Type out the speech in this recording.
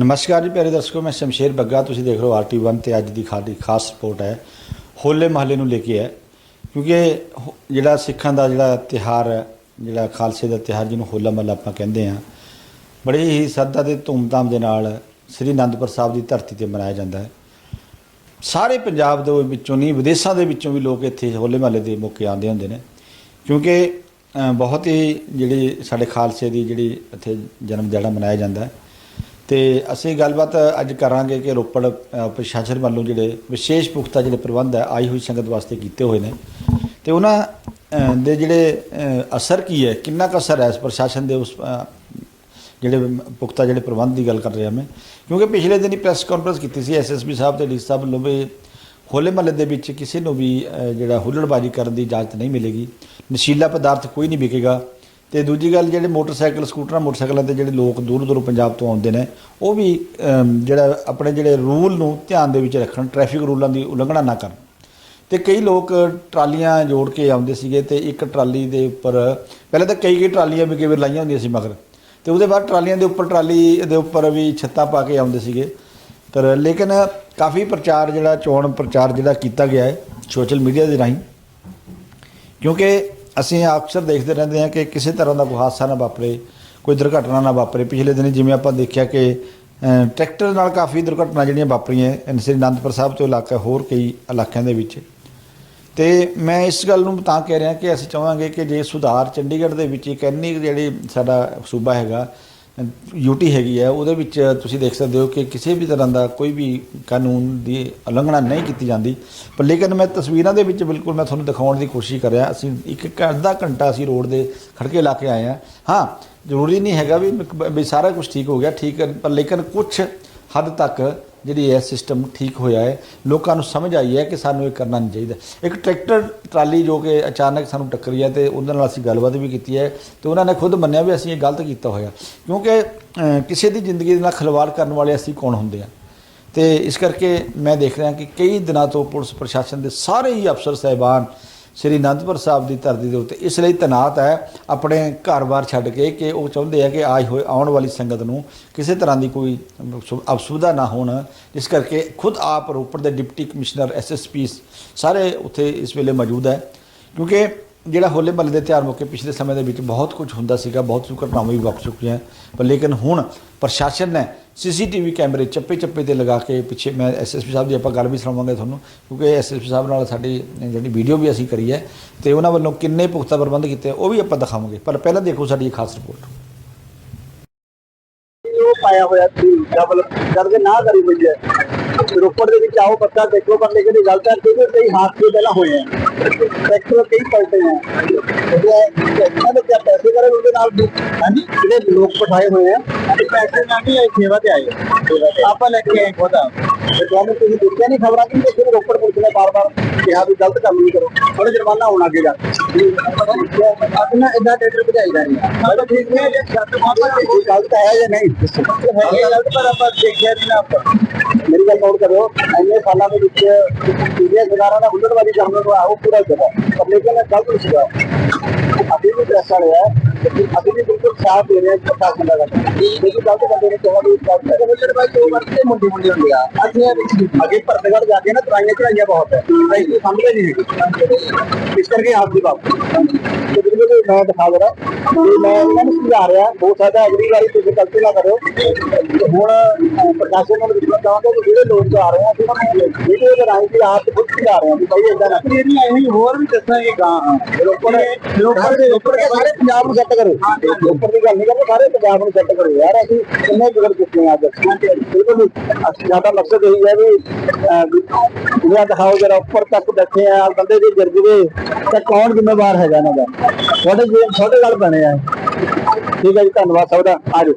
ਨਮਸਕਾਰ ਜੀ ਪਿਆਰੇ ਦਰਸ਼ਕੋ, ਮੈਂ ਸ਼ਮਸ਼ੇਰ ਬੱਗਾ। ਤੁਸੀਂ ਦੇਖ ਰਹੇ ਹੋ ਆਰਟੀ1 ਤੇ ਅੱਜ ਦੀ ਖਾਦੀ ਖਾਸ ਰਿਪੋਰਟ ਹੈ। ਹੋਲੇ ਮਹੱਲੇ ਨੂੰ ਲੈ ਕੇ ਹੈ। ਕਿਉਂਕਿ ਹੋ- ਜਿਹੜਾ ਸਿੱਖਾਂ ਦਾ ਜਿਹੜਾ ਤਿਹਾਰ ਹੈ, ਜਿਹੜਾ ਖਾਲਸੇ ਦਾ ਤਿਹਾਰ ਜਿਹਨੂੰ ਹੋਲਾ ਮਹੱਲਾ ਆਪਾਂ ਕਹਿੰਦੇ ਆ ਬੜੇ ਹੀ ਸਰਦਾ ਤੇ ਧੂਮਧਾਮ ਦੇ ਨਾਲ ਸ੍ਰੀ ਅਨੰਦਪੁਰ ਸਾਹਿਬ ਦੀ ਧਰਤੀ ਤੇ ਮਨਾਇਆ ਜਾਂਦਾ ਹੈ। ਸਾਰੇ ਪੰਜਾਬ ਦੇ ਵਿੱਚੋਂ ਨਹੀਂ, ਵਿਦੇਸ਼ਾਂ ਦੇ ਵਿੱਚੋਂ ਵੀ ਲੋਕ ਇੱਥੇ ਹੋਲੇ ਮਹੱਲੇ ਦੇ ਮੌਕੇ ਆਉਂਦੇ ਹੁੰਦੇ ਨੇ। ਕਿਉਂਕਿ ਬਹੁਤ ਹੀ ਜਿਹੜੀ ਸਾਡੇ ਖਾਲਸੇ ਦੀ ਜਿਹੜੀ ਇੱਥੇ ਜਨਮ ਦਿਹਾੜਾ ਮਨਾਇਆ ਜਾਂਦਾ ਹੈ। ਤੇ ਅਸੀਂ ਗੱਲਬਾਤ ਅੱਜ ਕਰਾਂਗੇ ਕਿ ਰੋਪੜ ਪ੍ਰਸ਼ਾਸਨ ਵੱਲੋਂ ਜਿਹੜੇ ਵਿਸ਼ੇਸ਼ ਪੁਖਤਾ ਜਿਹੜੇ ਪ੍ਰਬੰਧ ਹੈ, ਆਈ ਹੋਈ ਸੰਗਤ ਵਾਸਤੇ ਕੀਤੇ ਹੋਏ ਨੇ। ਤੇ ਉਹਨਾਂ ਦੇ ਜਿਹੜੇ ਅਸਰ ਕੀ ਹੈ, ਕਿੰਨਾ ਕੁ ਅਸਰ ਹੈ ਇਸ ਪ੍ਰਸ਼ਾਸਨ ਦੇ ਉਸ ਜਿਹੜੇ ਪੁਖਤਾ ਜਿਹੜੇ ਪ੍ਰਬੰਧ ਦੀ ਗੱਲ ਕਰ ਰਿਹਾ ਮੈਂ? ਕਿਉਂਕਿ ਪਿਛਲੇ ਦਿਨੀ ਪ੍ਰੈਸ ਕਾਨਫਰੰਸ ਕੀਤੀ ਸੀ ਐਸਐਸਪੀ ਸਾਹਿਬ ਤੇ ਡੀ ਸਾਹਿਬ ਵੱਲੋਂ ਵੀ ਹੋਲੇ ਮਹੱਲੇ ਦੇ ਵਿੱਚ ਕਿਸੇ ਨੂੰ ਵੀ ਜਿਹੜਾ ਹੁੱਲੜਬਾਜ਼ੀ ਕਰਨ ਦੀ ਇਜਾਜ਼ਤ ਨਹੀਂ ਮਿਲੇਗੀ। ਨਸ਼ੀਲਾ ਪਦਾਰਥ ਕੋਈ ਨਹੀਂ ਵਿਕੇਗਾ। ਤੇ ਦੂਜੀ ਗੱਲ ਜਿਹੜੇ ਮੋਟਰਸਾਈਕਲ, ਸਕੂਟਰਾਂ, ਮੋਟਰਸਾਈਕਲਾਂ ਤੇ ਜਿਹੜੇ ਲੋਕ ਦੂਰ ਦੂਰੋਂ ਪੰਜਾਬ ਤੋਂ ਆਉਂਦੇ ਨੇ, ਉਹ ਵੀ ਜਿਹੜਾ ਆਪਣੇ ਜਿਹੜੇ ਰੂਲ ਨੂੰ ਧਿਆਨ ਦੇ ਵਿੱਚ ਰੱਖਣ, ਟ੍ਰੈਫਿਕ ਰੂਲਾਂ ਦੀ ਉਲੰਘਣਾ ਨਾ ਕਰਨ। ਤੇ ਕਈ ਲੋਕ ਟਰਾਲੀਆਂ ਜੋੜ ਕੇ ਆਉਂਦੇ ਸੀਗੇ ਤੇ ਇੱਕ ਟਰਾਲੀ ਦੇ ਉੱਪਰ, ਪਹਿਲਾਂ ਤਾਂ ਕਈ ਕਈ ਟਰਾਲੀਆਂ ਵੀ ਕਿਵੇਂ ਲਾਈਆਂ ਹੁੰਦੀਆਂ ਸੀ ਮਗਰ। ਤੇ ਉਹਦੇ ਬਾਅਦ ਟਰਾਲੀਆਂ ਦੇ ਉੱਪਰ, ਟਰਾਲੀ ਦੇ ਉੱਪਰ ਵੀ ਛੱਤਾਂ ਪਾ ਕੇ ਆਉਂਦੇ ਸੀਗੇ। ਪਰ ਲੇਕਿਨ ਕਾਫੀ ਪ੍ਰਚਾਰ ਜਿਹੜਾ, ਚੋਣ ਪ੍ਰਚਾਰ ਜਿਹੜਾ ਕੀਤਾ ਗਿਆ ਹੈ ਸੋਸ਼ਲ ਮੀਡੀਆ ਦੇ ਰਾਹੀਂ। ਕਿਉਂਕਿ ਅਸੀਂ ਅਕਸਰ ਦੇਖਦੇ ਰਹਿੰਦੇ ਹਾਂ ਕਿ ਕਿਸੇ ਤਰ੍ਹਾਂ ਦਾ ਕੋਈ ਹਾਦਸਾ ਨਾ ਵਾਪਰੇ, ਕੋਈ ਦੁਰਘਟਨਾ ਨਾ ਵਾਪਰੇ। ਪਿਛਲੇ ਦਿਨ ਜਿਵੇਂ ਆਪਾਂ ਦੇਖਿਆ ਕਿ ਟਰੈਕਟਰ ਨਾਲ ਕਾਫੀ ਦੁਰਘਟਨਾ ਜਿਹੜੀਆਂ ਵਾਪਰੀਆਂ ਸ੍ਰੀ ਅਨੰਦਪੁਰ ਸਾਹਿਬ ਤੋਂ ਇਲਾਕਾ ਹੋਰ ਕਈ ਇਲਾਕਿਆਂ ਦੇ ਵਿੱਚ। ਤੇ ਮੈਂ ਇਸ ਗੱਲ ਨੂੰ ਤਾਂ ਕਹਿ ਰਿਹਾ ਕਿ ਅਸੀਂ ਚਾਹਾਂਗੇ ਕਿ ਜੇ ਸੁਧਾਰ ਚੰਡੀਗੜ੍ਹ ਦੇ ਵਿੱਚ ਇੱਕ ਇੰਨੀ ਜਿਹੜੀ ਸਾਡਾ ਸੂਬਾ ਹੈਗਾ ਯੂਟੀ ਹੈਗੀ ਹੈ ਉਹਦੇ ਵਿੱਚ ਤੁਸੀਂ ਦੇਖ ਸਕਦੇ ਹੋ ਕਿ ਕਿਸੇ ਵੀ ਤਰ੍ਹਾਂ ਦਾ ਕੋਈ ਵੀ ਕਾਨੂੰਨ ਦੀ ਉਲੰਘਣਾ ਨਹੀਂ ਕੀਤੀ ਜਾਂਦੀ। ਪਰ ਲੇਕਿਨ ਮੈਂ ਤਸਵੀਰਾਂ ਦੇ ਵਿੱਚ ਬਿਲਕੁਲ ਮੈਂ ਤੁਹਾਨੂੰ ਦਿਖਾਉਣ ਦੀ ਕੋਸ਼ਿਸ਼ ਕਰ ਰਿਹਾ। ਅਸੀਂ ਇੱਕ ਇੱਕ ਅੱਧਾ ਘੰਟਾ ਅਸੀਂ ਰੋਡ ਦੇ ਖੜਕੇ ਲਾ ਕੇ ਆਏ ਹਾਂ ਹਾਂ, ਜ਼ਰੂਰੀ ਨਹੀਂ ਹੈਗਾ ਵੀ ਵੀ ਸਾਰਾ ਕੁਝ ਠੀਕ ਹੋ ਗਿਆ, ਠੀਕ ਪਰ ਲੇਕਿਨ ਕੁਝ ਹੱਦ ਤੱਕ ਜਿਹੜੀ ਇਹ ਸਿਸਟਮ ਠੀਕ ਹੋਇਆ ਹੈ, ਲੋਕਾਂ ਨੂੰ ਸਮਝ ਆਈ ਹੈ ਕਿ ਸਾਨੂੰ ਇਹ ਕਰਨਾ ਨਹੀਂ ਚਾਹੀਦਾ। ਇੱਕ ਟਰੈਕਟਰ, ਟਰਾਲੀ ਜੋ ਕਿ ਅਚਾਨਕ ਸਾਨੂੰ ਟੱਕਰੀ ਹੈ ਤੇ ਉਹਨਾਂ ਨਾਲ ਅਸੀਂ ਗੱਲਬਾਤ ਵੀ ਕੀਤੀ ਹੈ ਤੇ ਉਹਨਾਂ ਨੇ ਖੁਦ ਮੰਨਿਆ ਵੀ ਅਸੀਂ ਇਹ ਗਲਤ ਕੀਤਾ ਹੋਇਆ। ਕਿਉਂਕਿ ਕਿਸੇ ਦੀ ਜ਼ਿੰਦਗੀ ਦੇ ਨਾਲ ਖਿਲਵਾੜ ਕਰਨ ਵਾਲੇ ਅਸੀਂ ਕੌਣ ਹੁੰਦੇ ਆ? ਤੇ ਇਸ ਕਰਕੇ ਮੈਂ ਦੇਖ ਰਿਹਾ ਕਿ ਕਈ ਦਿਨਾਂ ਤੋਂ ਪੁਲਿਸ ਪ੍ਰਸ਼ਾਸਨ ਦੇ ਸਾਰੇ ਹੀ ਅਫਸਰ ਸਹਿਬਾਨ ਸ੍ਰੀ ਅਨੰਦਪੁਰ ਸਾਹਿਬ ਦੀ ਧਰਤੀ ਦੇ ਉੱਤੇ। ਇਸ ਲਈ ਤਨਾਤ ਹੈ ਆਪਣੇ ਘਰ-ਬਾਰ ਛੱਡ ਕੇ ਕਿ ਉਹ ਚਾਹੁੰਦੇ ਆ ਕਿ ਆਈ ਹੋਏ ਆਉਣ ਵਾਲੀ ਸੰਗਤ ਨੂੰ ਕਿਸੇ ਤਰ੍ਹਾਂ ਦੀ ਕੋਈ ਸੁ- ਨਾ ਹੋਣ। ਇਸ ਕਰਕੇ ਖੁਦ ਆਪ ਰੋਪੜ ਦੇ ਡਿਪਟੀ ਕਮਿਸ਼ਨਰ ਐਸਐਸਪੀ ਸਾਰੇ ਉੱਥੇ ਇਸ ਵੇਲੇ ਮੌਜੂਦ ਹੈ। ਕਿਉਂਕਿ ਜਿਹੜਾ ਹੋਲੇ ਮਹੱਲੇ ਦੇ ਤਿਉਹਾਰ ਮੌਕੇ ਪਿਛਲੇ ਸਮੇਂ ਦੇ ਵਿੱਚ ਬਹੁਤ ਕੁਝ ਹੁੰਦਾ ਸੀਗਾ, ਬਹੁਤ ਸੁ ਘਟਨਾਵਾਂ ਵੀ ਵਾਪਰ ਚੁੱਕੀਆਂ। ਪਰ ਲੇਕਿਨ ਹੁਣ ਪ੍ਰਸ਼ਾਸਨ ਨੇ ਸੀਸੀਟੀਵੀ ਕੈਮਰੇ ਚੱਪੇ ਚੱਪੇ ਤੇ ਲਗਾ ਕੇ ਪਿੱਛੇ ਮੈਂ ਐਸਐਸਪੀ ਸਾਹਿਬ ਦੀ ਆਪਾਂ ਗੱਲ ਵੀ ਸੁਣਾਵਾਂਗੇ ਤੁਹਾਨੂੰ, ਕਿਉਂਕਿ ਐਸਐਸਪੀ ਸਾਹਿਬ ਨਾਲ ਸਾਡੀ ਜਿਹੜੀ ਵੀਡੀਓ ਵੀ ਅਸੀਂ ਕਰੀ ਹੈ ਤੇ ਉਹਨਾਂ ਵੱਲੋਂ ਕਿੰਨੇ ਪੁਖਤਾ ਪ੍ਰਬੰਧ ਕੀਤੇ, ਉਹ ਵੀ ਆਪਾਂ ਦਿਖਾਵਾਂਗੇ। ਪਰ ਪਹਿਲਾਂ ਦੇਖੋ ਸਾਡੀ ਇਹ ਖਾਸ ਰਿਪੋਰਟ। ਉਹ ਪਾਇਆ ਹੋਇਆ ਸੀ ਡਬਲ ਕਰਕੇ ਨਾ ਕਰੀ ਪਈ ਹੈ। ਰੋਪੜ ਦੇ ਵਿੱਚ ਆਓ ਪੱਕਾ ਦੇਖੋ, ਪਰ ਲੇਕਿਨ ਗਲਤ ਹੈ ਕਿਉਂਕਿ ਕਈ ਹਾਦਸੇ ਪਹਿਲਾਂ ਹੋਏ ਆ ਟਰੈਕਟਰ ਕਈ ਪਲਟੇ ਆ। ਇਹਨਾਂ ਦੇ ਪੈਸੇ ਕਰੇ ਉਹਦੇ ਨਾਲ ਵੀ ਹਾਂਜੀ, ਜਿਹੜੇ ਲੋਕ ਪਠਾਏ ਹੋਏ ਆ ਪੈਸੇ ਨਾਲ ਨਹੀਂ ਆਏ ਸੇਵਾ ਤੇ ਆਏ। ਆਪਾਂ ਲੈ ਕੇ ਆਏ ਖੁਦ। ਆ ਤੇ ਤੁਹਾਨੂੰ ਤੁਸੀਂ ਦੇਖਿਆ ਨਹੀਂ ਖਬਰਾਂ ਕਿ ਦੇਖੋ ਰੋਪੜ ਪੁਲਿਸ ਨੇ ਬਾਰ-ਬਾਰ ਕਿਹਾ ਵੀ ਗਲਤ ਕੰਮ ਨਹੀਂ ਕਰੋ। ਥੋੜਾ ਜੁਰਮਾਨਾ ਹੋਣਾ ਅੱਗੇ ਜਾ ਆਪਣਾ ਇਦਾਂ ਟਰੈਕਟਰ ਭਜਾਈ ਜਾ ਰਹੀ। ਹੈ ਮਤਲਬ ਠੀਕ ਹੈ ਜੇ ਸ਼ਰਤ ਮਾਪਾ ਇਹ ਗਲਤ ਹੈ ਜਾਂ ਨਹੀਂ? ਗਲਤ ਪਰ ਆਪਾਂ ਦੇਖਿਆ ਨਹੀਂ ਨਾ ਆਪਾਂ। ਮੇਰੀ ਗੱਲ ਨੋਟ ਕਰਿਓ ਇੰਨੇ ਸਾਲਾਂ ਦੇ ਵਿੱਚ ਇੰਡੀਆ ਸਰਕਾਰਾਂ ਦਾ ਹੁਲੜਵਾਦੀ ਕੰਮ ਨੂੰ ਉਹ ਪੂਰਾ ਕੀਤਾ ਪਰ ਲੇਕਿਨ ਗਲਤ ਸੀਗਾ। ਅਸੀਂ ਵੀ ਪ੍ਰੈਸ ਵਾਲੇ ਆ। ਅਸੀਂ ਵੀ ਬਿਲਕੁਲ ਸਾਥ ਦੇ ਰਹੇ ਹਾਂ ਪ੍ਰਸ਼ਾਸਨ ਦਾ ਲੇਕਿਨ ਗਲਤ ਬੰਦੇ ਨੇ ਕਿਹਾ ਵੀ ਇਹ ਗਲਤ ਹੈ ਹੁਲੜਬਾਜ਼ੀ ਦੋ ਵਰਤੇ ਮੁੰਡੇ ਮੁੰਡੇ ਹੁੰਦੇ ਆ ਅਸੀਂ ਅੱਗੇ ਭਰਤਗੜ ਜਾ ਕੇ ਨਾ ਤਰਾਈਆਂ ਚੜਾਈਆਂ ਬਹੁਤ ਹੈ। ਅਸੀਂ ਨੂੰ ਸਮਝਦੇ ਨਹੀਂ ਇਸ ਕਰਕੇ ਆਪ ਦੀ ਬਾਤ। ਤੇ ਮੈਂ ਦਿਖਾ ਦੇ ਰਹਾ ਤੇ ਮੈਂ ਇਹਨਾਂ ਨੂੰ ਸਮਝਾ ਰਿਹਾ। ਹੋ ਸਕਦਾ ਅਗਲੀ ਵਾਰੀ ਤੁਸੀਂ ਗਲਤੀ ਨਾ ਕਰਿਓ। ਤੇ ਹੁਣ ਪ੍ਰਸ਼ਾਸਨ ਨੂੰ ਵਿਸ਼ਵਾਸ ਚਾਹਾਂਗਾ ਕਿ ਜਿਹੜੇ ਲੋਕ ਆ ਰਹੇ ਆ ਉਹਨਾਂ ਨੂੰ ਵੀਡੀਓ ਦੇ ਰਾਹੀਂ ਵੀ ਆਪ ਖੁਦ ਸਮਝਾ ਰਹੇ ਆ। ਵੀ ਭਾਈ ਇਦਾਂ ਨਾ ਮੇਰੀ ਆਈ ਹੋਈ ਹੋਰ ਵੀ ਦੱਸਾਂਗੇ ਗਾਂ ਰੋਪੜ ਦੇ ਰੋਪੜ ਦੇ ਸਾਰੇ ਪੰਜਾਬ ਨੂੰ ਸੈੱਟ ਕਰੋ ਰੋਪੜ ਦੀ ਗੱਲ ਨਹੀਂ ਕਰਦੇ ਸਾਰੇ ਪੰਜਾਬ ਨੂੰ ਸੈੱਟ ਕਰੋ। ਯਾਰ ਅਸੀਂ ਕਿੰਨੇ ਵਿਗੜ ਚੁੱਕੇ ਹਾਂ ਅੱਜ। ਬਿਲਕੁਲ ਸਾਡਾ ਮਕਸਦ ਇਹੀ ਹੈ ਵੀ ਜਿਹੜਾ ਦਿਖਾਓ ਜਰਾ ਉੱਪਰ ਤੱਕ ਬੈਠੇ ਆ ਬੰਦੇ ਦੇ ਗਿਰ ਜਵੇ ਤਾਂ ਕੌਣ ਜ਼ਿੰਮੇਵਾਰ ਹੈਗਾ ਇਹਨਾਂ ਦਾ? ਤੁਹਾਡੇ ਤੁਹਾਡੇ ਗੱਲ ਬਣੇ ਆ। ਠੀਕ ਹੈ ਜੀ ਧੰਨਵਾਦ ਸਭ ਦਾ। ਆਜੋ